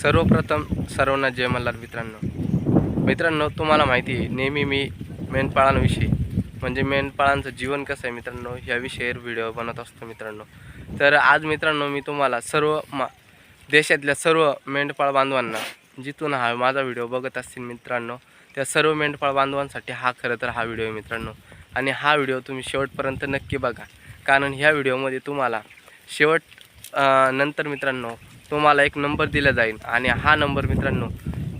सर्वप्रथम सर्वांना जय मल्हार मित्रांनो. मित्रांनो तुम्हाला माहिती आहे नेहमी मी मेंढपाळांविषयी म्हणजे मेंढपाळांचं जीवन कसं आहे मित्रांनो ह्याविषयी व्हिडिओ बनवत असतो मित्रांनो. तर आज मित्रांनो मी तुम्हाला सर्व मा देशातल्या सर्व मेंढपाळ बांधवांना जिथून हा माझा व्हिडिओ बघत असतील मित्रांनो त्या सर्व मेंढपाळ बांधवांसाठी हा खरं तर हा व्हिडिओ आहे मित्रांनो. आणि हा व्हिडिओ तुम्ही शेवटपर्यंत नक्की बघा. कारण ह्या व्हिडिओमध्ये तुम्हाला शेवट नंतर मित्रांनो तुम्हाला एक नंबर दिला जाईल. आणि हा नंबर मित्रांनो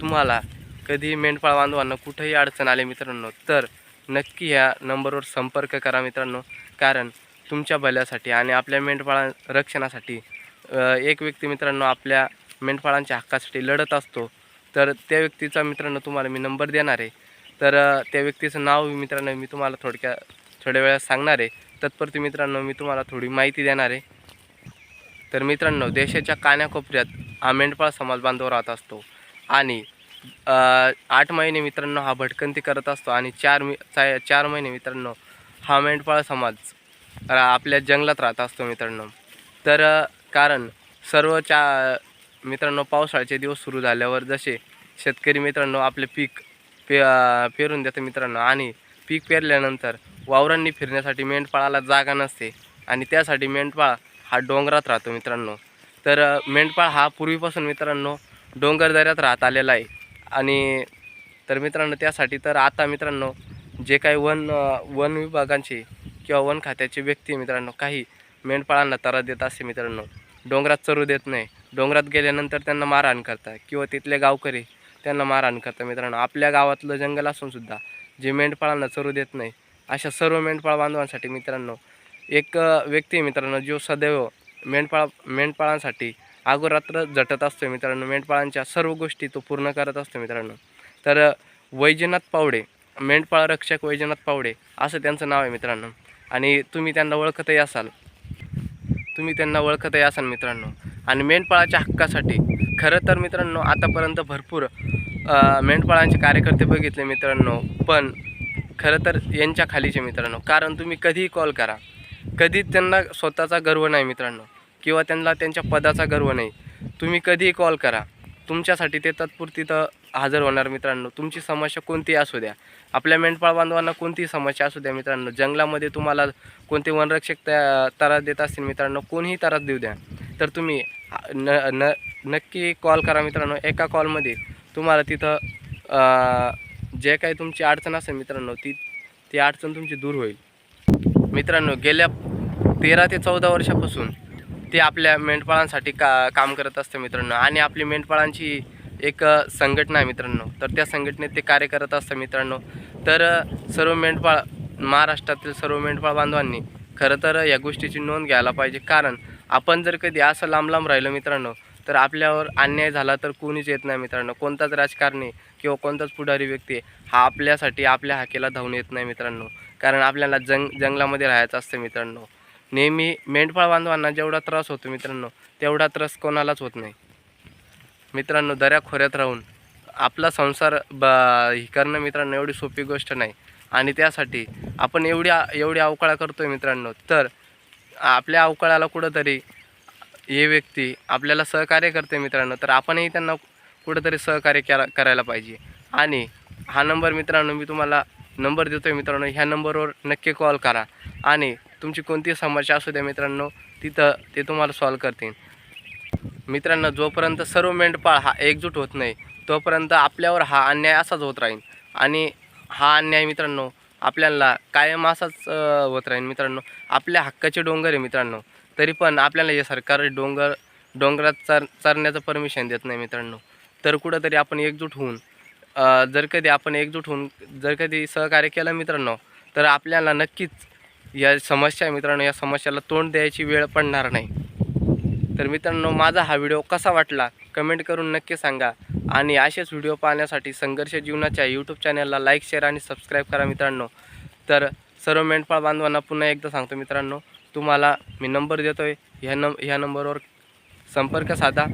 तुम्हाला कधी मेंढपाळ बांधवांना कुठंही अडचण आली मित्रांनो तर नक्की ह्या नंबरवर संपर्क करा मित्रांनो. कारण तुमच्या भल्यासाठी आणि आपल्या मेंढपाळा रक्षणासाठी एक व्यक्ती मित्रांनो आपल्या मेंढपाळांच्या हक्कासाठी लढत असतो. तर त्या व्यक्तीचा मित्रांनो तुम्हाला मी नंबर देणार आहे. तर त्या व्यक्तीचं नाव मित्रांनो मी तुम्हाला थोडक्या थोड्या वेळात सांगणार आहे. तत्परती मित्रांनो मी तुम्हाला थोडी माहिती देणार आहे. तर मित्रांनो देशाच्या कान्याकोपऱ्यात हा मेंढपाळ समाज बांधव राहत असतो. आणि आठ महिने मित्रांनो हा भटकंती करत असतो आणि चार मी चा- चार महिने मित्रांनो हा मेंढपाळ समाज रा आपल्या जंगलात राहत असतो मित्रांनो. तर कारण सर्व चा मित्रांनो पावसाळ्याचे दिवस सुरू झाल्यावर जसे शेतकरी मित्रांनो आपले पीक पे पेरून देतं मित्रांनो आणि पीक पेरल्यानंतर वावरांनी फिरण्यासाठी मेंढपाळाला जागा नसते आणि त्यासाठी मेंढपाळ हा डोंगरात राहतो मित्रांनो. तर मेंढपाळ हा पूर्वीपासून मित्रांनो डोंगर दऱ्यात राहत आलेला आहे. आणि तर मित्रांनो त्यासाठी तर आता मित्रांनो जे काही वन वन विभागांचे किंवा वन खात्याचे व्यक्ती मित्रांनो काही मेंढपाळांना तरा देत असे मित्रांनो डोंगरात चरू देत नाही. डोंगरात गेल्यानंतर त्यांना मारहाण करतात किंवा तिथले गावकरी त्यांना मारहाण करतात मित्रांनो. आपल्या गावातलं जंगल असूनसुद्धा जे मेंढपाळांना चरू देत नाही अशा सर्व मेंढपाळ बांधवांसाठी मित्रांनो एक व्यक्ती मित्रांनो जो सदैव मेंढपाळ मेंढपाळांसाठी अगोरात्र झटत असतो मित्रांनो. मेंढपाळांच्या सर्व गोष्टी तो पूर्ण करत असतो मित्रांनो. तर वैजनाथ पावडे मेंढपाळ रक्षक वैजनाथ पावडे असं त्यांचं नाव आहे मित्रांनो. आणि तुम्ही त्यांना ओळखतही असाल. तुम्ही त्यांना ओळखतही असाल मित्रांनो. आणि मेंढपाळाच्या हक्कासाठी खरं तर मित्रांनो आतापर्यंत भरपूर मेंढपाळांचे कार्यकर्ते बघितले मित्रांनो. पण खरं तर यांच्या खालीचे मित्रांनो. कारण तुम्ही कधीही कॉल करा. कधी त्यांना स्वतःचा गर्व नाही मित्रांनो किंवा त्यांना त्यांच्या पदाचा गर्व नाही. तुम्ही कधीही कॉल करा. तुमच्यासाठी ते तात्पुरतीथं हजर होणार मित्रांनो. तुमची समस्या कोणतीही असू द्या. आपल्या मेंढपाळ बांधवांना कोणतीही समस्या असू द्या मित्रांनो. जंगलामध्ये तुम्हाला कोणते वनरक्षक त्या त्रास देत असतील मित्रांनो कोणीही त्रास देऊ द्या. तर तुम्ही न न नक्की कॉल करा मित्रांनो. एका कॉलमध्ये तुम्हाला तिथं जे काही तुमची अडचण असेल मित्रांनो ती ती अडचण तुमची दूर होईल. मित्रांनो गेल्या तेरा ते चौदा वर्षापासून ते आपल्या मेंढपाळांसाठी का काम करत असते मित्रांनो. आणि आपली मेंढपाळांची एक संघटना आहे मित्रांनो. तर त्या संघटनेत ते कार्य करत असतं मित्रांनो. तर सर्व मेंढपाळ महाराष्ट्रातील सर्व मेंढपाळ बांधवांनी खरं तर या गोष्टीची नोंद घ्यायला पाहिजे. कारण आपण जर कधी असं लांब लांब राहिलो मित्रांनो तर आपल्यावर अन्याय झाला तर कोणीच येत नाही मित्रांनो. कोणताच राजकारणी किंवा कोणताच पुढारी व्यक्ती हा आपल्यासाठी आपल्या हाकेला धावून येत नाही मित्रांनो. कारण आपल्याला जंग जंगलामध्ये राहायचं असतं मित्रांनो. नेहमी मेंढपाळ बांधवांना जेवढा त्रास होतो मित्रांनो तेवढा त्रास कोणालाच होत नाही. मित्रांनो दऱ्या खोऱ्यात राहून आपला संसार ब हे करणं मित्रांनो एवढी सोपी गोष्ट नाही. आणि त्यासाठी आपण एवढी एवढी अवकाळा करतो आहे मित्रांनो. तर आपल्या अवकाळाला कुठंतरी हे व्यक्ती आपल्याला सहकार्य करते मित्रांनो. तर आपणही त्यांना कुठंतरी सहकार्य करा करायला पाहिजे. आणि हा नंबर मित्रांनो मी तुम्हाला नंबर देतो आहे मित्रांनो ह्या नंबरवर नक्की कॉल करा. आणि तुमची कोणती समस्या असू द्या मित्रांनो तिथं ते तुम्हाला सॉल्व करतील. मित्रांनो जोपर्यंत सर्व मेंढपाळ हा एकजूट होत नाही तोपर्यंत आपल्यावर हा अन्याय असाच होत राहील. आणि हा अन्याय मित्रांनो आपल्याला कायम असाच होत राहील मित्रांनो. आपल्या हक्काचे डोंगर आहे मित्रांनो. तरी पण आपल्याला हे सरकार डोंगर डोंगरात चर चरण्याचं परमिशन देत नाही मित्रांनो. तर कुठंतरी आपण एकजूट होऊन जर कधी आपण एकजूट होऊन जर कधी सहकार्य केलं मित्रांनो तर आपल्याला नक्कीच या समस्या मित्रांनो या समस्याला तोंड द्यायची वेळ पडणार नाही. तर मित्रांनो माझा हा व्हिडिओ कसा वाटला कमेंट करून नक्की सांगा. आणि असेच व्हिडिओ पाहण्यासाठी संघर्ष जीवनाच्या यूट्यूब चॅनलला लाईक शेअर आणि सबस्क्राईब करा मित्रांनो. तर सर्व मेंढपाळ बांधवांना पुन्हा एकदा सांगतो मित्रांनो तुम्हाला मी नंबर देतो आहे ह्या नं ह्या नंबरवर संपर्क साधा.